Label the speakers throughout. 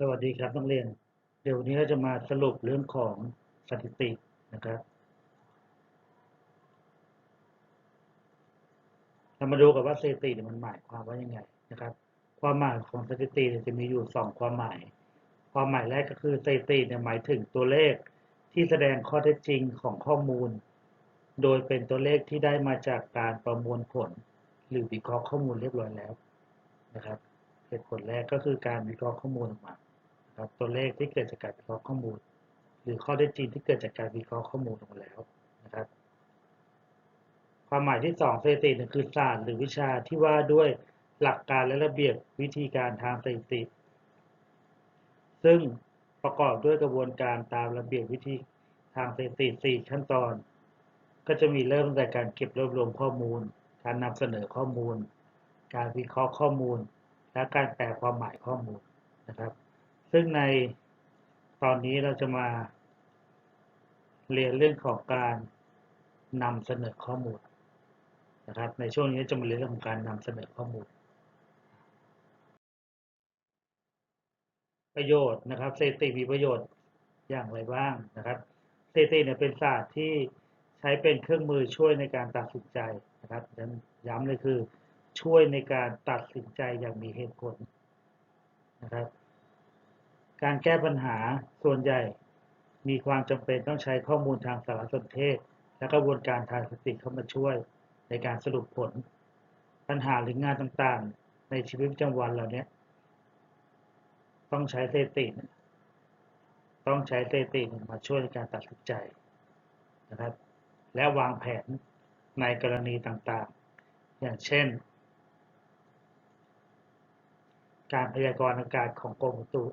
Speaker 1: สวัสดีครับนักเรียน เดี๋ยววันนี้เราจะมาสรุปเรื่องของสถิตินะครับ เรามาดูกันว่าสถิติมันหมายความว่ายังไงนะครับ ความหมายของสถิติจะมีอยู่สองความหมาย ความหมายแรกก็คือสถิติเนี่ยหมายถึงตัวเลขที่แสดงข้อเท็จจริงของข้อมูล โดยเป็นตัวเลขที่ได้มาจากการประมวลผล หรือวิเคราะห์ข้อมูลเรียบร้อยแล้วนะครับ เหตุผลแรกก็คือการวิเคราะห์ข้อมูลออกมาครับตัวเลขที่เกิดจากการวิเคราะห์ข้อมูล หรือข้อเท็จจริงที่เกิดจากการวิเคราะห์ข้อมูลออกมาแล้วนะครับ ความหมายที่สองสถิติคือศาสตร์หรือวิชาที่ว่าด้วยหลักการและระเบียบวิธีการทางสถิติ ซึ่งประกอบด้วยกระบวนการตามระเบียบวิธีทางสถิติสี่ขั้นตอน ก็จะมีเริ่มตั้งแต่การเก็บรวบรวมข้อมูล การนำเสนอข้อมูล การวิเคราะห์ข้อมูล และการแปลความหมายข้อมูลนะครับ ซึ่งในตอนนี้เราจะมาเรียนเรื่องของการนำเสนอข้อมูลนะครับ ในช่วงนี้จะมาเรียนเรื่องของการนำเสนอข้อมูล ประโยชน์นะครับสถิติมีประโยชน์อย่างไรบ้างนะครับสถิติเนี่ยเป็นศาสตร์ที่ใช้เป็นเครื่องมือช่วยในการตัดสินใจนะครับย้ำเลยคือ ช่วยในการตัดสินใจอย่างมีเหตุผลนะครับ การแก้ปัญหาส่วนใหญ่มีความจำเป็นต้องใช้ข้อมูลทางสารสนเทศ และกระบวนการทางสถิติเข้ามาช่วยในการสรุปผล ปัญหาหรืองานต่างๆ ในชีวิตประจำวันเราเนี้ยต้องใช้สถิติ ต้องใช้สถิติมาช่วยในการตัดสินใจนะครับ และวางแผนในกรณีต่างๆ อย่างเช่น การพยากรณ์อากาศของกรมอุตุ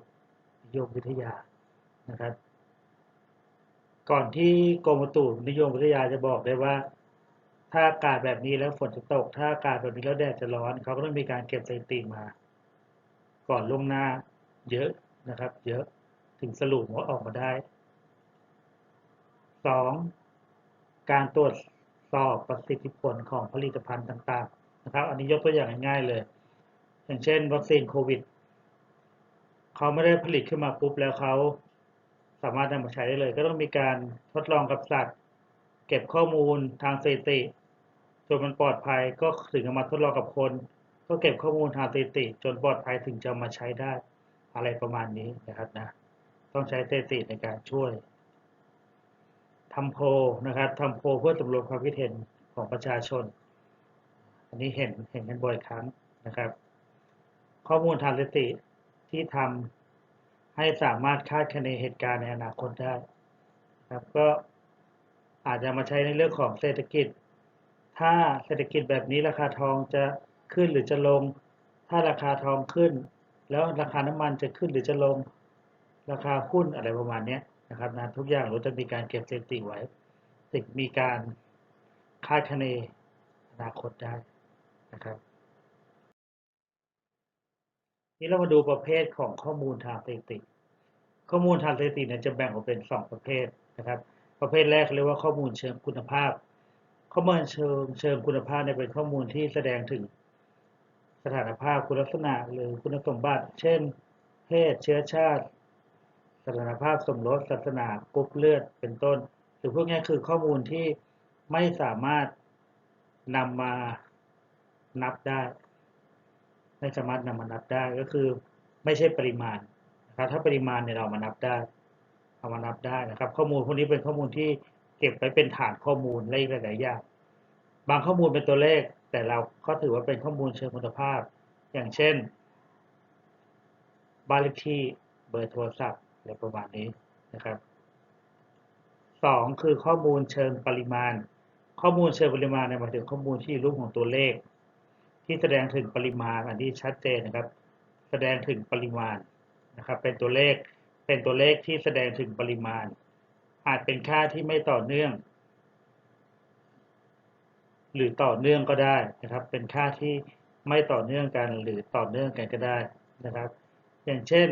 Speaker 1: นิยมวิทยานะครับ ก่อนที่กรมอุตุนิยมวิทยาจะบอกได้ว่า ถ้าอากาศแบบนี้แล้วฝนจะตก ถ้าอากาศแบบนี้แล้วแดดจะร้อน เขาก็ต้องมีการเก็บสถิติมา ก่อนล่วงหน้าเยอะนะครับ เยอะถึงสรุปว่าออกมาได้ 2. การตรวจสอบประสิทธิผลของผลิตภัณฑ์ต่างๆ นะครับ อันนี้ยกตัวอย่างง่ายๆเลย อย่างเช่น วัคซีนโควิดเขาไม่ได้ผลิตขึ้นมาปุ๊บแล้วเขาสามารถนำมาใช้ได้เลย ก็ต้องมีการทดลองกับสัตว์ เก็บข้อมูลทางสถิติจนมันปลอดภัยก็ถึงจะมาทดลองกับคน ก็เก็บข้อมูลทางสถิติ จนปลอดภัยถึงจะมาใช้ได้อะไรประมาณนี้นะครับนะต้องใช้สถิติในการช่วยทำโพนะครับทำโพเพื่อสำรวจความคิดเห็นของประชาชน อันนี้เห็นเห็นกันบ่อยครั้งนะครับ ข้อมูลทางสถิติที่ทำให้สามารถคาดคะเนเหตุการณ์ในอนาคตได้ครับก็อาจจะมาใช้ในเรื่องของเศรษฐกิจ ถ้าเศรษฐกิจแบบนี้ราคาทองจะขึ้นหรือจะลง ถ้าราคาทองขึ้น แล้วราคาน้ำมันจะขึ้นหรือจะลง ราคาหุ้นอะไรประมาณนี้นะครับนะทุกอย่างเราจะมีการเก็บสถิติไว้ติดมีการคาดคะเนอนาคตได้นะครับ นี้เรามาดูประเภทของข้อมูลทางสถิติ ข้อมูลทางสถิติเนี่ยจะแบ่งออกเป็น 2 ประเภทนะครับ ประเภทแรกเรียกว่าข้อมูลเชิงคุณภาพ ข้อมูลเชิงเชิงคุณภาพเนี่ยเป็นข้อมูลที่แสดงถึงสถานภาพคุณลักษณะหรือคุณสมบัติ เช่น เพศ เชื้อชาติ สถานภาพสมรสศาสนากรุ๊ปเลือดเป็นต้น หรือพวกนี้คือข้อมูลที่ไม่สามารถนำมานับได้ ไม่สามารถนำมานับได้ก็คือไม่ใช่ปริมาณนะครับถ้าปริมาณเนี่ยเรามานับได้เอามานับได้นะครับ ข้อมูลพวกนี้เป็นข้อมูลที่เก็บไว้เป็นฐานข้อมูลเลขหลายๆอย่างบางข้อมูลเป็นตัวเลข แต่เราก็ถือว่าเป็นข้อมูลเชิงคุณภาพ อย่างเช่นบ้านเลขที่เบอร์โทรศัพท์อะไรประมาณนี้นะครับสองคือข้อมูลเชิงปริมาณ ข้อมูลเชิงปริมาณเนี่ยหมายถึงข้อมูลที่รูปของตัวเลข ที่แสดงถึงปริมาณอันที่ชัดเจนนะครับ แสดงถึงปริมาณนะครับ เป็นตัวเลขเป็นตัวเลขที่แสดงถึงปริมาณ อาจเป็นค่าที่ไม่ต่อเนื่อง หรือต่อเนื่องก็ได้นะครับ เป็นค่าที่ไม่ต่อเนื่องกันหรือต่อเนื่องกันก็ได้นะครับ อย่างเช่น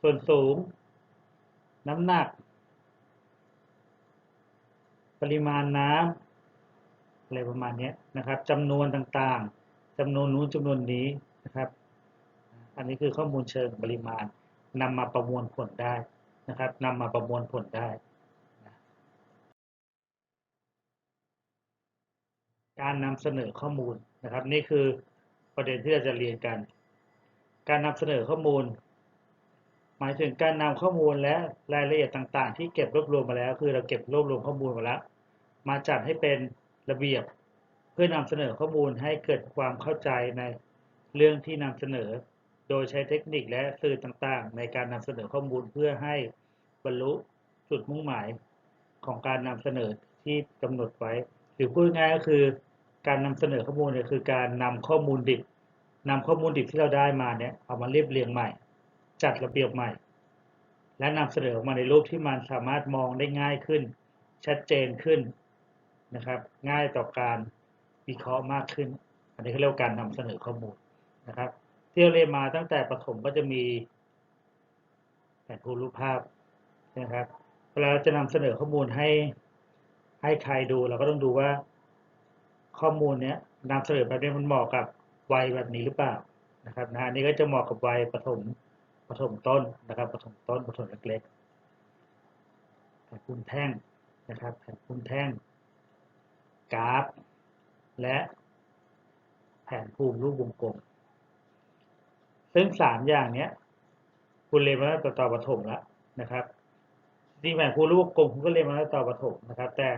Speaker 1: ส่วนสูง น้ำหนัก ปริมาณน้ำ อะไรประมาณนี้นะครับจำนวนต่างๆจำนวนนู้นจำนวนนี้นะครับ อันนี้คือข้อมูลเชิงปริมาณนำมาประมวลผลได้นะครับนำมาประมวลผลได้ การนำเสนอข้อมูลนะครับ นี่คือประเด็นที่เราจะเรียนกัน การนำเสนอข้อมูล หมายถึงการนำข้อมูลและรายละเอียดต่าง ๆ ที่เก็บรวบรวมมาแล้ว คือเราเก็บรวบรวมข้อมูลมาแล้วมาจัดให้เป็น ระเบียบ เพื่อนำเสนอข้อมูลให้เกิดความเข้าใจในเรื่องที่นำเสนอ โดยใช้เทคนิคและสื่อต่างๆ ในการนำเสนอข้อมูลเพื่อให้บรรลุจุดมุ่งหมายของการนำเสนอที่กำหนดไว้ หรือพูดง่ายก็คือการนำเสนอข้อมูลเนี่ยคือการนำข้อมูลดิบนำข้อมูลดิบที่เราได้มาเนี่ยเอามาเรียบเรียงใหม่ จัดระเบียบใหม่ และนำเสนอออกมาในรูปที่มันสามารถมองได้ง่ายขึ้น ชัดเจนขึ้น นะครับ ง่ายต่อการวิเคราะห์มากขึ้น อันนี้เขาเรียกว่าการนำเสนอข้อมูลนะครับ ที่เราเรียนมาตั้งแต่ประถมก็จะมีแผนภูมิรูปภาพนะครับเวลาจะนำเสนอข้อมูลให้ให้ใครดูเราก็ต้องดูว่าข้อมูลเนี้ยนำเสนอแบบนี้มันเหมาะกับวัยแบบนี้หรือเปล่านะครับนะอันนี้ก็จะเหมาะกับวัยประถมประถมต้นนะครับประถมต้นประถมเล็กๆแผ่นภูมิแท่งนะครับแผ่นภูมิแท่ง กราฟ และแผนภูมิรูปวงกลม ซึ่งสามอย่างเนี้ย คุณเรียนมาตั้งแต่ตอนประถมแล้วนะครับที่แผนภูมิรูปวงกลมคุณก็เรียนมาตั้งแต่ตอนประถมนะครับ แต่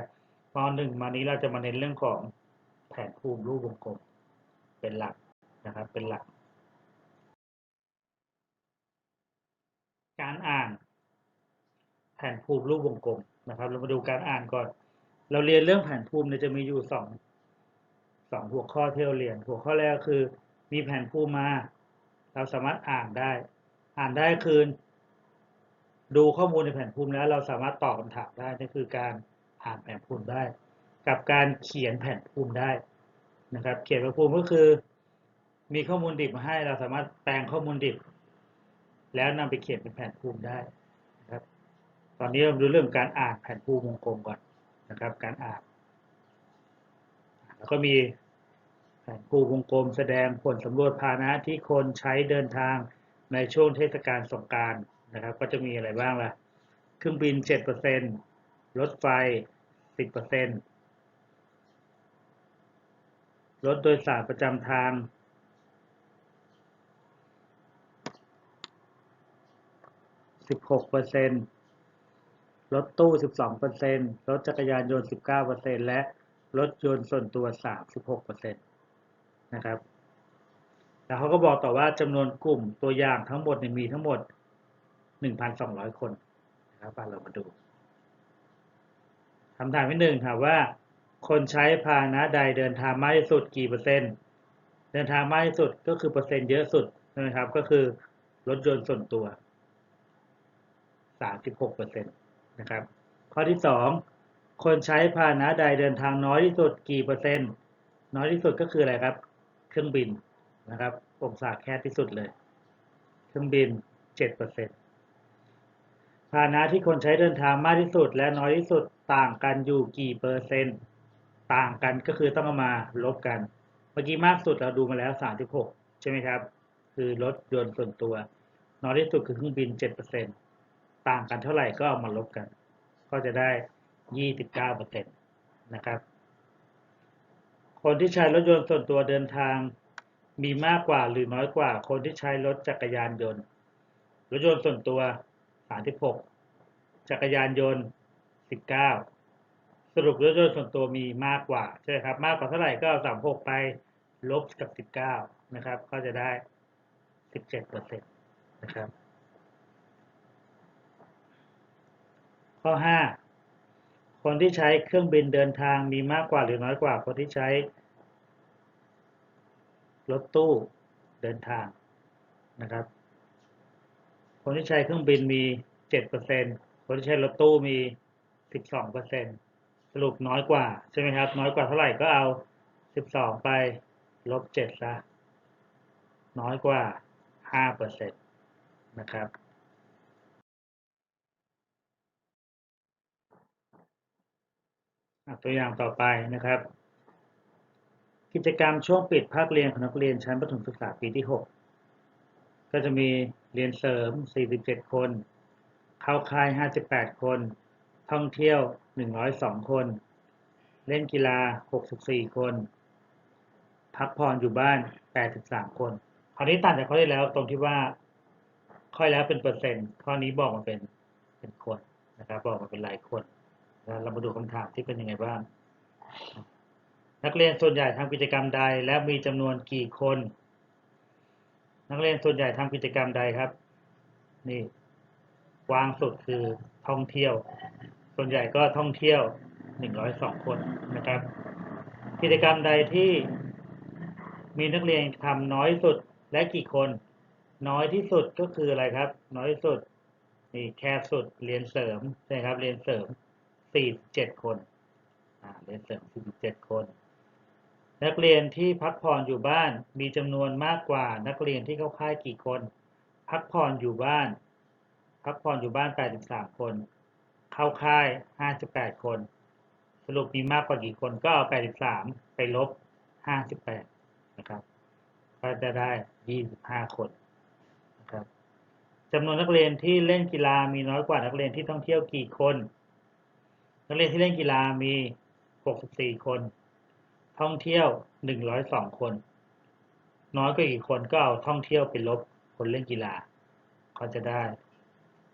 Speaker 1: มหนึ่งมานี้เราจะมาเน้นเรื่องของแผนภูมิรูปวงกลม เป็นหลักนะครับ เป็นหลัก การอ่านแผนภูมิรูปวงกลมนะครับ เรามาดูการอ่านก่อน เราเรียนเรื่องแผนภูมิเนี่ยจะมีอยู่สองสองหัวข้อที่เราเรียนหัวข้อแรกคือ มีแผนภูมิมา เราสามารถอ่านได้ อ่านได้คือดูข้อมูลในแผนภูมิแล้วเราสามารถตอบคำถามได้นี่คือการอ่านแผนภูมิได้ กับการเขียนแผนภูมิได้นะครับ เขียนแผนภูมิก็คือ มีข้อมูลดิบมาให้เราสามารถแปลงข้อมูลดิบ แล้วนำไปเขียนเป็นแผนภูมิได้นะครับ ตอนนี้เราดูเรื่องการอ่านแผนภูมิวงกลมก่อน นะครับ การอ่านแล้วก็มีแผนภูมิวงกลมแสดงผลสำรวจพาหนะที่คนใช้เดินทางในช่วงเทศกาลสงการนะครับ ก็จะมีอะไรบ้างล่ะ เครื่องบิน 7%รถไฟ 10%รถโดยสารประจำทาง16%ร ถตู้ 12%รถจักรยานยนต์ 19%และรถยนต์ส่วนตัว 36%นะครับ แล้วเขาก็บอกต่อว่าจำนวนกลุ่มตัวอย่างทั้งหมดมีทั้งหมด 1,200 คนนะครับเรามาดูคำถามที่หนึ่งถามว่า คนใช้พาหนะใดเดินทางมากที่สุดกี่เปอร์เซ็นต์ เดินทางมากที่สุดก็คือเปอร์เซ็นต์เยอะสุดนะครับ ก็คือรถยนต์ส่วนตัว 36%นะครับ ข้อที่สองคนใช้พาหนะใดเดินทางน้อยที่สุดกี่เปอร์เซ็นต์ น้อยที่สุดก็คืออะไรครับ เครื่องบินนะครับ องศาแคบที่สุดเลย เครื่องบิน7%พาหนะที่คนใช้เดินทางมากที่สุด และน้อยที่สุดต่างกันอยู่กี่เปอร์เซ็นต์ ต่างกันก็คือต้องมาลบกัน เมื่อกี้มากสุดเราดูมาแล้ว 36 ใช่ไหมครับ คือรถยนต์ส่วนตัว น้อยที่สุดคือเครื่องบิน7%ต่ ต่างกันเท่าไหร่ก็เอามาลบกัน ก็จะได้29%นตนะครับ คนที่ใช้รถยนต์ส่วนตัวเดินทางมีมากกว่าหรือน้อยกว่า คนที่ใช้รถจักรยานยนต์ รถยนต์ส่วนตัว36จักรยานยนต์19สรุปรถยนต์ส่วนตัวมีมากกว่าใช่ไหมครับ มากกว่าเท่าไหร่ก็เอา36ไปลบกับ19นะครับ ก็จะได้17%นะครับ ข้อ 5 คนที่ใช้เครื่องบินเดินทางมีมากกว่าหรือน้อยกว่า คนที่ใช้รถตู้เดินทางนะครับ คนที่ใช้เครื่องบินมีเจ็ดเปอร์เซ็นคนที่ใช้รถตู้มีสิบสองเปอร์เซ็นสรุปน้อยกว่าใช่ไหมครับ น้อยกว่าเท่าไหร่ก็เอาสิบสองไปลบเจ็ดซะน้อยกว่าห้าเปอร์เซ็นตนะครับ ตัวอย่างต่อไปนะครับ กิจกรรมช่วงปิดภาคเรียนของนักเรียนชั้นประถมศึกษาปีที่ก็จะมีเรียนเสริม 47 คน เข้าค่าย 58 คน ท่องเที่ยว 102 คน เล่นกีฬา 64 คน พักผ่อนอยู่บ้าน 83 คนคราวนี้ต่างจากข้อที่แล้วตรงที่ว่าข้อที่แล้วเป็นเปอร์เซ็นต์ข้อนี้บอกมาเป็นเป็นคนนะครับบอกมาเป็นรายคน เรามาดูคำถามที่เป็นยังไงบ้าง นักเรียนส่วนใหญ่ทำกิจกรรมใด และมีจำนวนกี่คน นักเรียนส่วนใหญ่ทำกิจกรรมใดครับ นี่กว้างสุดคือท่องเที่ยว ส่วนใหญ่ก็ท่องเที่ยว102คนนะครับ กิจกรรมใดที่มีนักเรียนทำน้อยสุดและกี่คน น้อยที่สุดก็คืออะไรครับ น้อยสุดนี่แคบสุดเรียนเสริมใช่ครับเรียนเสริม 47 คนเรียนเสริม 47 คน นักเรียนที่พักผ่อนอยู่บ้านมีจำนวนมากกว่านักเรียนที่เข้าค่ายกี่คน พักผ่อนอยู่บ้าน พักผ่อนอยู่บ้าน 83 คน เข้าค่าย 58 คน สรุปมีมากกว่ากี่คนก็เอา 83 ไปลบ 58 นะครับก็จะได้ 25 คนนะครับจำนวนนักเรียนที่เล่นกีฬามีน้อยกว่านักเรียนที่ท่องเที่ยวกี่คน นักเรียนที่เล่นกีฬามี 64 คน ท่องเที่ยว 102 คน น้อยกว่ากี่คนก็เอาท่องเที่ยวไปลบคนเล่นกีฬา ก็จะได้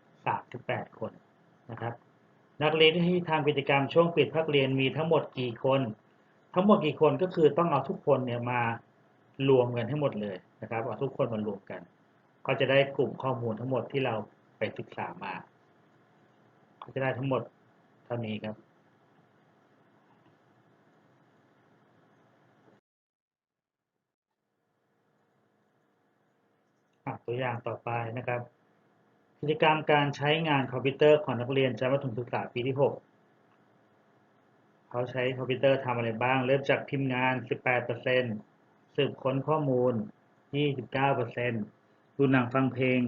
Speaker 1: 38 คนนะครับ นักเรียนที่ทำกิจกรรมช่วงปิดภาคเรียนมีทั้งหมดกี่คน ทั้งหมดกี่คนก็คือต้องเอาทุกคนเนี่ยมารวมกันให้หมดเลยนะครับเอาทุกคนมารวมกัน ก็จะได้กลุ่มข้อมูลทั้งหมดที่เราไปศึกษามา ก็จะได้ทั้งหมด ท่านี้ครับ่ะตัวอย่างต่อไปนะครับ กิจกรรมการใช้งานคอมพิวเตอร์ของนักเรียนชั้นประถมศึกษาปีที่ 6 เขาใช้คอมพิวเตอร์ทำอะไรบ้าง เริ่มจากพิมพ์งาน 18%สืบค้นข้อมูล 29%ดูหนังฟังเพลง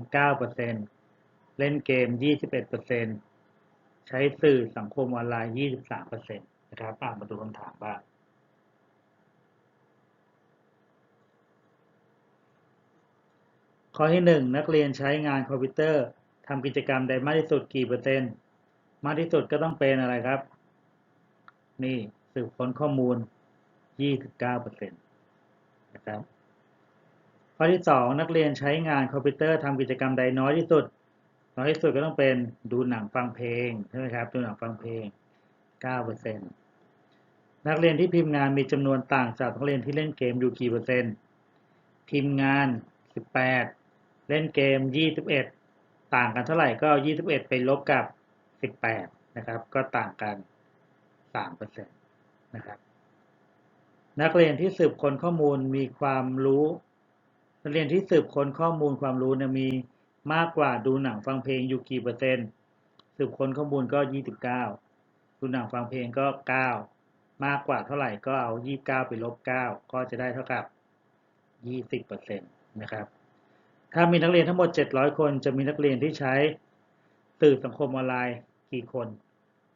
Speaker 1: 9%เล่นเกม 21% ใช้สื่อสังคมออนไลน์ 23%นะครับอะมาดูคำถามบ้างข้อที่หนึ่งนักเรียนใช้งานคอมพิวเตอร์ทำกิจกรรมใดมากที่สุดกี่เปอร์เซ็นต์มากที่สุดก็ต้องเป็นอะไรครับ นี่สืบค้นข้อมูล 29เปอร์เซ็นต์นะครับข้อที่สองนักเรียนใช้งานคอมพิวเตอร์ทำกิจกรรมใดน้อยที่สุด น้อยที่สุดก็ต้องเป็นดูหนังฟังเพลงใช่ไหมครับดูหนังฟังเพลง9เปอร์เซ็นต์นักเรียนที่พิมพ์งานมีจำนวนต่างจากนักเรียนที่เล่นเกมอยู่กี่เปอร์เซ็นต์ พิมพ์งาน 18 เล่นเกม 21 ต่างกันเท่าไหร่ก็ 21 ไปลบกับ 18 นะครับ ก็ต่างกัน 3%นะครับ นักเรียนที่สืบค้นข้อมูลมีความรู้ นักเรียนที่สืบค้นข้อมูลความรู้เนี่ยมี มากกว่าดูหนังฟังเพลงอยู่กี่เปอร์เซ็นต์สืบค้นข้อมูลก็ 29 ดูหนังฟังเพลงก็ 9 มากกว่าเท่าไหร่ก็เอา 29 ไปลบ 9 ก็จะได้เท่ากับ 20%นะครับ ถ้ามีนักเรียนทั้งหมด 700 คนจะมีนักเรียนที่ใช้สื่อสังคมออนไลน์กี่คน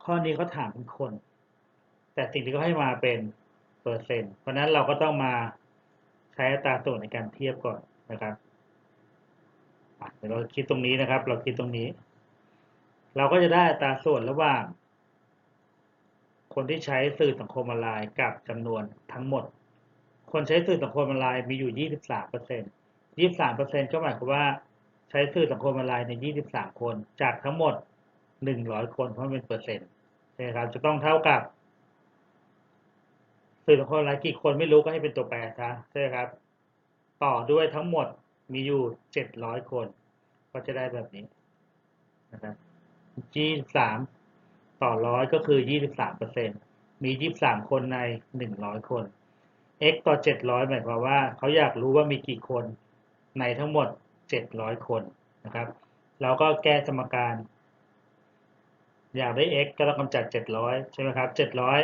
Speaker 1: ข้อนี้เขาถามเป็นคน แต่สิ่งที่เขาให้มาเป็นเปอร์เซ็นต์ เพราะนั้นเราก็ต้องมาใช้อัตราส่วนในการเทียบก่อนนะครับ เดี๋ยวเราคิดตรงนี้นะครับ เราคิดตรงนี้ เราก็จะได้อัตราส่วนระหว่าง คนที่ใช้สื่อสังคมออนไลน์กับจำนวนทั้งหมด คนใช้สื่อสังคมออนไลน์มีอยู่ 23เปอร์เซ็นต์23เปอร์เซ็นต์ก็หมายความว่าใช้สื่อสังคมออนไลน์ใน 23 คน จากทั้งหมด 100 คน เพราะเป็นเปอร์เซ็นต์ใช่ครับ จะต้องเท่ากับสื่อสังคมออนไลน์กี่คนไม่รู้ก็ให้เป็นตัวแปรซะใช่ไหมครับ ต่อด้วยทั้งหมด มีอยู่ 700 คน ก็จะได้แบบนี้นะครับ 23 ต่อร้อยก็คือ 23เปอร์เซ็นมี 23 คนใน 100 คน x ต่อ 700 หมายความว่าเขาอยากรู้ว่ามีกี่คนในทั้งหมด 700 คนนะครับ เราก็แก้สมการ อยากได้ x ก็ต้องกำจัด 700 ใช่ไหมครับ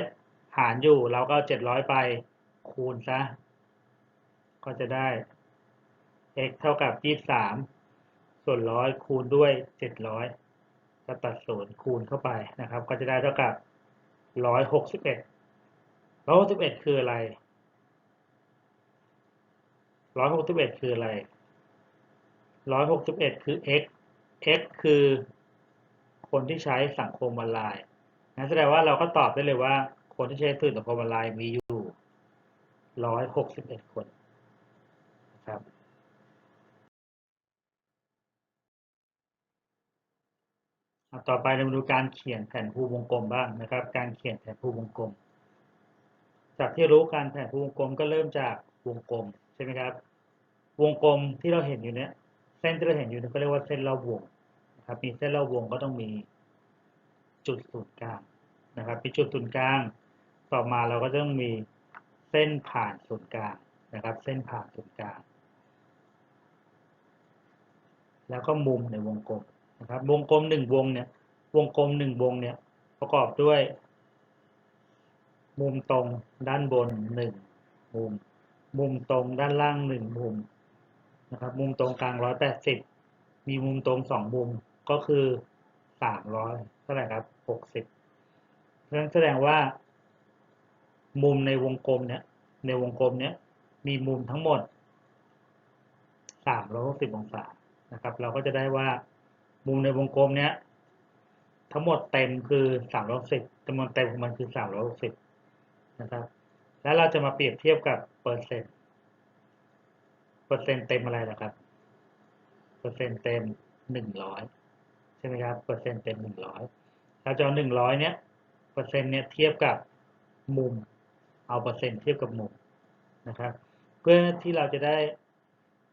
Speaker 1: 700 หารอยู่เราก็เอา700 ไปคูณซะ ก็จะได้ x เท่ากับ 23 ส่วนร้อยคูณด้วย 700ก็ตัดศูนคูณเข้าไปนะครับ ก็จะได้เท่ากับ 161 161 คืออะไรร้อยหกสิบเอ็ดคืออะไรร้อยหกสิบเอ็ดคือ x x คือคนที่ใช้สังคมออนไลน์งั้นแสดงว่าเราก็ตอบได้เลยว่า คนที่ใช้สื่อสังคมออนไลน์มีอยู่ร้อยหกสิบเอ็ดคนนะครับ ต่อไปเรามาดูการเขียนแผนภูวงกลมบ้างนะครับ การเขียนแผนภูวงกลม จากที่รู้การแผนภูวงกลมก็เริ่มจากวงกลมใช่ไหมครับ วงกลมที่เราเห็นอยู่เนี้ยเส้นที่เราเห็นอยู่นี่ก็เรียกว่าเส้นรอบวงนะครับ มีเส้นรอบวงก็ต้องมีจุดศูนย์กลางนะครับมีจุดศูนย์กลาง ต่อมาเราก็ต้องมีเส้นผ่านศูนย์กลางนะครับ เส้นผ่านศูนย์กลาง แล้วก็มุมในวงกลม นะครับ วงกลมหนึ่งวงเนี่ย วงกลมหนึ่งวงเนี่ย ประกอบด้วย มุมตรงด้านบนหนึ่งมุม มุมตรงด้านล่างหนึ่งมุมนะครับ มุมตรงกลางร้อยแปดสิบมีมุมตรงสองมุมก็คือสามร้อยเท่าไหร่ครับหกสิบเพราะฉะนั้นแสดงว่า มุมในวงกลมเนี่ย ในวงกลมเนี้ยมีมุมทั้งหมดสามร้อยหกสิบองศานะครับ เราก็จะได้ว่า มุมในวงกลมเนี้ยทั้งหมดเต็มคือสามร้อยสิบจำนวนเต็มของมันคือสามร้อยสิบนะครับ แล้วเราจะมาเปรียบเทียบกับเปอร์เซ็นต์เปอร์เซ็นต์เต็มอะไรล่ะครับ เปอร์เซ็นต์เต็มหนึ่งร้อยใช่ไหมครับ เปอร์เซ็นต์เต็มหนึ่งร้อยเราจะเอาหนึ่งร้อยเนี้ยเปอร์เซ็นต์เนี้ยเทียบกับมุม เอาเปอร์เซ็นต์เทียบกับมุมนะครับ เพื่อที่เราจะได้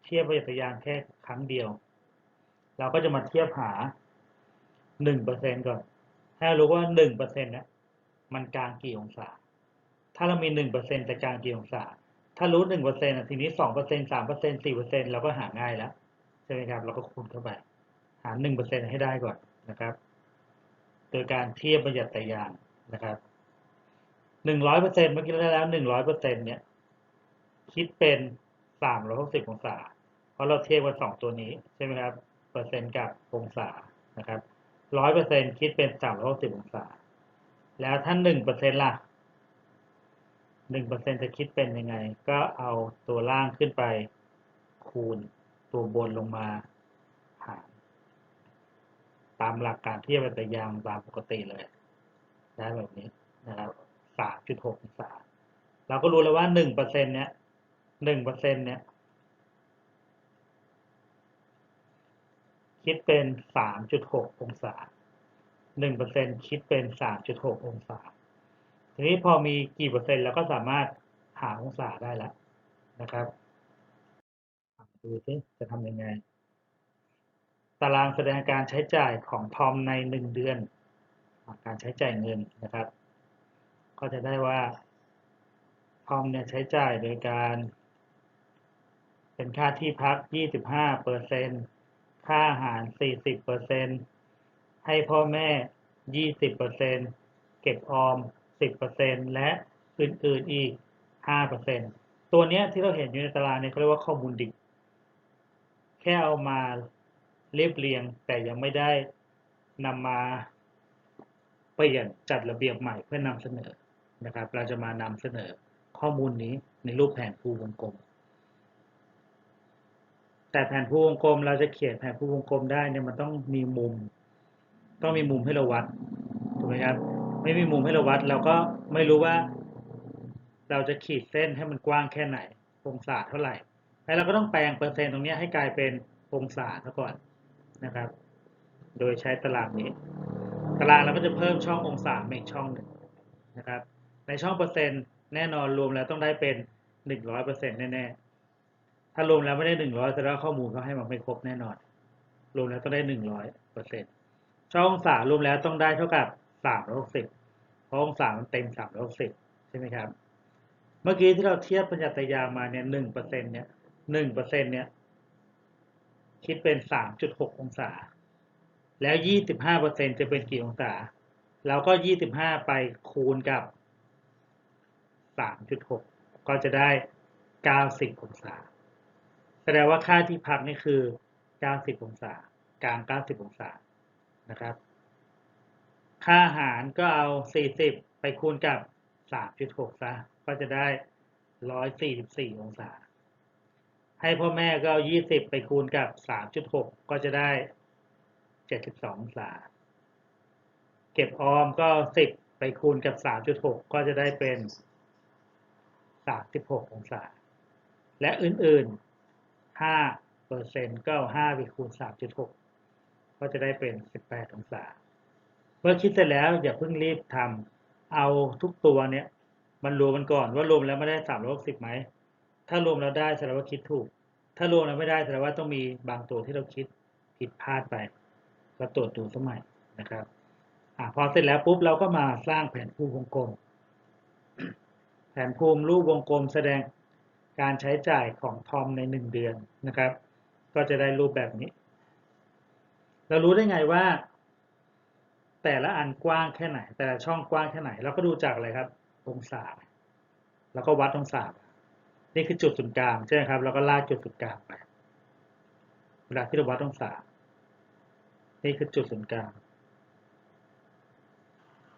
Speaker 1: เทียบประหยัดยานแค่ครั้งเดียว เราก็จะมาเทียบหาหนึ่งเปอร์เซ็นก่อน ให้รู้ว่าหนึ่งเปอร์เซ็นต์เนี่ยมันกลางกี่องศา ถ้าเรามีหนึ่งเปอร์เซ็นต์จะกลางกี่องศา ถ้ารู้หนึ่งเปอร์เซ็นต์ทีนี้สองเปอร์เซ็นต์สามเปอร์เซ็นต์สี่เปอร์เซ็นต์เราก็หาง่ายแล้วใช่ไหมครับ เราก็คูณเข้าไป หาหนึ่งเปอร์เซ็นต์ให้ได้ก่อนนะครับ โดยการเทียบประหยัดแต่ยานนะครับหนึ่งร้อยเปอร์เซ็นต์เมื่อกี้ได้แล้วหนึ่งร้อยเปอร์เซ็นต์เนี่ยคิดเป็นสามร้อยหกสิบองศา เพราะเราเทียบกับสองตัวนี้ใช่ไหมครับ เปอร์เซ็นต์กับองศานะครับร้อยเปอร์เซ็นคิดเป็นสามร้อยหกสิบองศา แล้วถ้าหนึ่งเปอร์เซ็นล่ะหนึ่งเปอร์เซ็นจะคิดเป็นยังไง ก็เอาตัวล่างขึ้นไปคูณตัวบนลงมาหารตามหลักการเทียบแต่ยางตามปกติเลยได้แบบนี้นะครับสามจุดหกองศา เราก็รู้แล้วว่าหนึ่งเปอร์เซ็นเนี้ยหนึ่งเปอร์เซ็นเนี้ย คิดเป็นสามจุดหกองศาหนึ่งเปอร์เซ็นคิดเป็นสามจุดหกองศา ทีนี้พอมีกี่เปอร์เซ็นต์เราก็สามารถหาองศาได้แล้วนะครับ ดูสิจะทำยังไง ตารางแสดงการใช้จ่ายของทอมในหนึ่งเดือน การใช้จ่ายเงินนะครับ ก็จะได้ว่าทอมเนี่ยใช้จ่ายโดยการ เป็นค่าที่พัก 25เปอร์เซ็นต์ ค่าอาหาร40เปอร์เซ็นให้พ่อแม่20เปอร์เซ็นเก็บออม10เปอร์เซ็นและอื่นๆอีก5เปอร์เซ็นตัวนี้ที่เราเห็นอยู่ในตารางเนี่ยเขาเรียกว่าข้อมูลดิบแค่เอามาเรียบเรียงแต่ยังไม่ได้นำมาเปลี่ยนจัดระเบียบใหม่เพื่อนำเสนอนะครับ เราจะมานำเสนอข้อมูลนี้ในรูปแผนภูวงกลม แต่แผนภูวงกลมเราจะเขียนแผนภูวงกลมได้เนี่ยมันต้องมีมุม ต้องมีมุมให้เราวัดถูกไหมครับ ไม่มีมุมให้เราวัด เราก็ไม่รู้ว่า เราจะขีดเส้นให้มันกว้างแค่ไหน องศาเท่าไหร่แล้วเราก็ต้องแปลงเปอร์เซ็นต์ตรงนี้ให้กลายเป็นองศาซะก่อนนะครับ โดยใช้ตารางนี้ ตารางเราก็จะเพิ่มช่ององศาอีกช่องหนึ่งนะครับ ในช่องเปอร์เซ็นต์แน่นอนรวมแล้วต้องได้เป็นหนึ่งร้อยเปอร์เซ็นต์แน่ๆ ถ้ารวมแล้วไม่ได้หนึ่งร้อยแสดงว่าข้อมูลเขาให้มาไม่ครบแน่นอน รวมแล้วต้องได้หนึ่งร้อยเปอร์เซ็นต์ช่ององศารวมแล้วต้องได้เท่ากับสามร้อยหกสิบเพราะองศามันเต็มสามร้อยหกสิบใช่ไหมครับ เมื่อกี้ที่เราเทียบปัญญาตยามาเนี่ยหนึ่งเปอร์เซ็นเนี่ยหนึ่งเปอร์เซ็นเนี่ยคิดเป็นสามจุดหกองศา แล้วยี่สิบห้าเปอร์เซ็นจะเป็นกี่องศาเราก็ยี่สิบห้าไปคูณกับสามจุดหกก็จะได้เก้าสิบองศา ดงว่าค่าที่พักนี่คือเก้าสิบองศา กลางเก้าสิบองศา นะครับ ค่าอาหารก็เอาสี่สิบไปคูณกับสามจุดหกซะ ก็จะได้ร้อยสี่สิบสี่องศา ให้พ่อแม่ก็เอายี่สิบไปคูณกับสามจุดหกก็จะได้เจ็ดสิบสององศา เก็บออมก็สิบไปคูณกับสามจุดหกก็จะได้เป็นสามสิบหกองศา และอื่น ๆ ห้าเปอร์เซ็นต์ก็เอาห้าไปคูณสามจุดหกก็จะได้เป็นสิบแปดองศา เมื่อคิดเสร็จแล้วอย่าเพิ่งรีบทำเอาทุกตัวเนี้ยมันรวมกันก่อนว่ารวมแล้วไม่ได้สามร้อยหกสิบไหม ถ้ารวมแล้วได้แสดงว่าคิดถูก ถ้ารวมแล้วไม่ได้แสดงว่าต้องมีบางตัวที่เราคิดผิดพลาดไปก็ตรวจดูสมัยนะครับอพอเสร็จแล้วปุ๊บเราก็มาสร้างแผนภูมิวงกลม แผนภูมิรูปวงกลมแสดง การใช้จ่ายของทอมในหนึ่งเดือนนะครับ ก็จะได้รูปแบบนี้ เรารู้ได้ไงว่า แต่ละอันกว้างแค่ไหน แต่ละช่องกว้างแค่ไหน เราก็ดูจากอะไรครับ องศา แล้วก็วัดองศา นี่คือจุดศูนย์กลางใช่ไหมครับแล้วก็ลากจุดศูนย์กลางไปเวลาที่เราวัดองศา นี่คือจุดศูนย์กลาง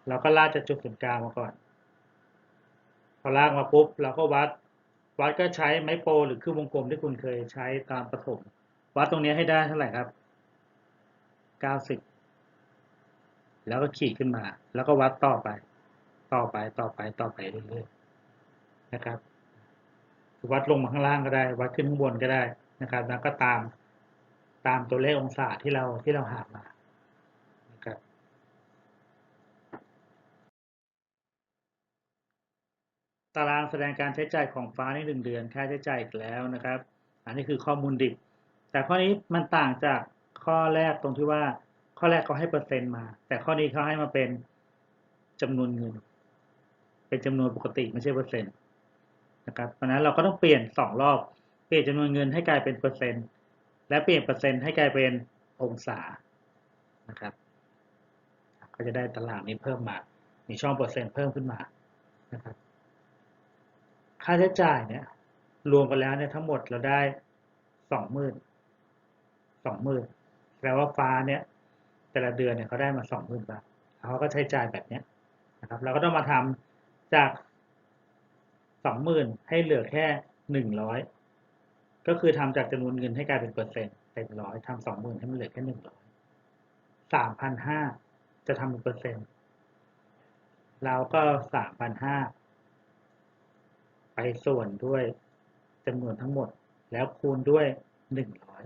Speaker 1: เราก็ลากจากจุดศูนย์กลางมาก่อน พอลากมาปุ๊บเราก็วัด วัดก็ใช้ไม้โปรหรือคือวงกลมที่คุณเคยใช้ตามประถมวัดตรงนี้ให้ได้เท่าไหร่ครับ90แล้วก็ขีดขึ้นมา แล้วก็วัดต่อไป ต่อไปต่อไปต่อไปเรื่อยๆนะครับ วัดลงมาข้างล่างก็ได้ วัดขึ้นข้างบนก็ได้นะครับ แล้วก็ตามตามตัวเลของศาที่เราที่เราหามา นะครับ ตารางแสดงการใช้จ่ายของฟ้าในหนึ่งเดือนค่าใช้จ่ายอีกแล้วนะครับ อันนี้คือข้อมูลดิบ แต่ข้อนี้มันต่างจากข้อแรกตรงที่ว่าข้อแรกเขาให้เปอร์เซ็นต์มา แต่ข้อนี้เขาให้มาเป็นจำนวนเงิน เป็นจำนวนปกติไม่ใช่เปอร์เซ็นต์นะครับเพราะฉะนั้นเราก็ต้องเปลี่ยนสองรอบเปลี่ยนจำนวนเงินให้กลายเป็นเปอร์เซ็นต์และเปลี่ยนเปอร์เซ็นต์ให้กลายเป็นองศานะครับ ก็จะได้ตารางนี้เพิ่มมา มีช่องเปอร์เซ็นต์เพิ่มขึ้นมานะครับ ค่าใช้จ่ายเนี่ย รวมกันแล้วเนี่ยทั้งหมดเราได้สองหมื่นสองหมื่นแปลว่าฟ้าเนี่ย แต่ละเดือนเนี่ยเขาได้มาสองหมื่นบาทเขาก็ใช้จ่ายแบบเนี้ยนะครับ เราก็ต้องมาทำจากสองหมื่นให้เหลือแค่หนึ่งร้อยก็คือทำจากจำนวนเงินให้กลายเป็นเปอร์เซ็นต์เป็นร้อยทำสองหมื่นให้มันเหลือแค่หนึ่งร้อยสามพันห้าจะทำเป็นเปอร์เซ็นต์เราก็สามพันห้า ไปส่วนด้วยจำนวนทั้งหมด แล้วคูณด้วยหนึ่งร้อย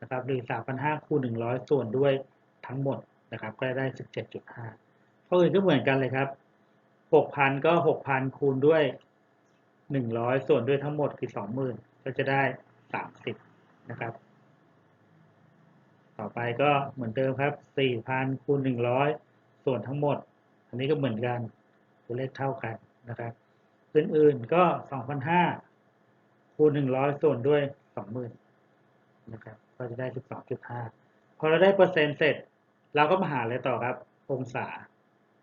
Speaker 1: นะครับ หรือสามพันห้าคูณหนึ่งร้อยส่วนด้วยทั้งหมดนะครับ ก็ได้สิบเจ็ดจุดห้าข้ออื่นก็เหมือนกันเลยครับหกพันก็หกพันคูณด้วยหนึ่งร้อยส่วนด้วยทั้งหมดคือสองหมื่นก็จะได้สามสิบนะครับ ต่อไปก็เหมือนเดิมครับสี่พันคูณหนึ่งร้อยส่วนทั้งหมด อันนี้ก็เหมือนกัน ตัวเลขเท่ากันนะครับ อื่นๆก็สองพันห้าคูณหนึ่งร้อยส่วนด้วยสองหมื่นนะครับก็จะได้สิบสองจุดห้าพอเราได้เปอร์เซ็นต์เสร็จ เราก็มาหาอะไรต่อครับ องศา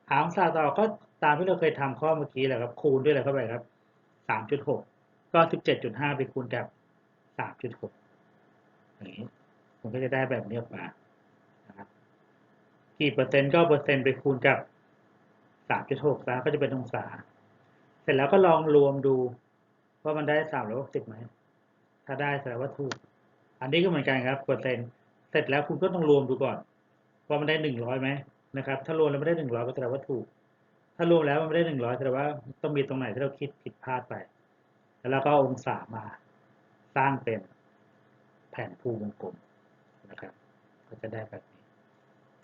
Speaker 1: หาองศาต่อก็ตามที่เราเคยทำข้อเมื่อกี้แหละครับคูณด้วยอะไรเข้าไปครับสามจุดหกก็สิบเจ็ดจุดห้าไปคูณกับสามจุดหกอย่างนี้มันก็จะได้แบบนี้ออกมานะครับกี่เปอร์เซ็นต์ก็เปอร์เซ็นต์ไปคูณกับสามจุดหกซะก็จะเป็นองศา เสร็จแล้วก็ลองรวมดูว่ามันได้สามร้อยหกสิบไหม ถ้าได้แสดงว่าถูก อันนี้ก็เหมือนกันครับเปอร์เซ็นต์เสร็จแล้วคุณก็ต้องรวมดูก่อนว่ามันได้หนึ่งร้อยไหมนะครับ ถ้ารวมแล้วไม่ได้หนึ่งร้อยก็แสดงว่าถูก ถ้ารวมแล้วมันไม่ได้หนึ่งร้อยแสดงว่าต้องมีตรงไหนที่เราคิดผิดพลาดไป แล้วก็อาองศามาสร้างเป็นแผนภูวงกลมนะครับ ก็จะได้แบบนี้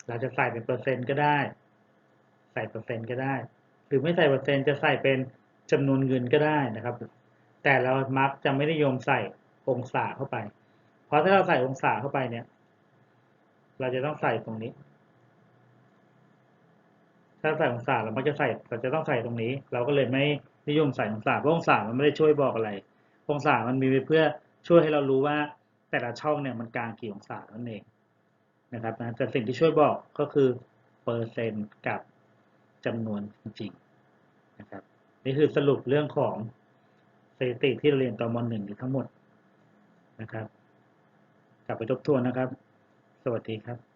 Speaker 1: เราจะใส่เป็นเปอร์เซ็นต์ก็ได้ ใส่เปอร์เซ็นต์ก็ได้ หรือไม่ใส่เปอร์เซ็นต์จะใส่เป็น จำนวนเงินก็ได้นะครับ แต่เรามักจะไม่นิยมใส่องศาเข้าไป เพราะถ้าเราใส่องศาเข้าไปเนี่ย เราจะต้องใส่ตรงนี้ ถ้าใส่องศาเรามักจะใส่เราจะต้องใส่ตรงนี้ เราก็เลยไม่นิยมใส่องศาเพราะองศามันไม่ได้ช่วยบอกอะไร องศามันมีไว้เพื่อช่วยให้เรารู้ว่าแต่ละช่องเนี่ยมันกลางกี่องศานั่นเองนะครับนะแต่สิ่งที่ช่วยบอกก็คือเปอร์เซ็นต์กับจำนวนจริงๆนะครับ นี่คือสรุปเรื่องของสถิติที่เราเรียนตอนมหนึ่งทั้งหมดนะครับ กลับไปทบทวนนะครับ สวัสดีครับ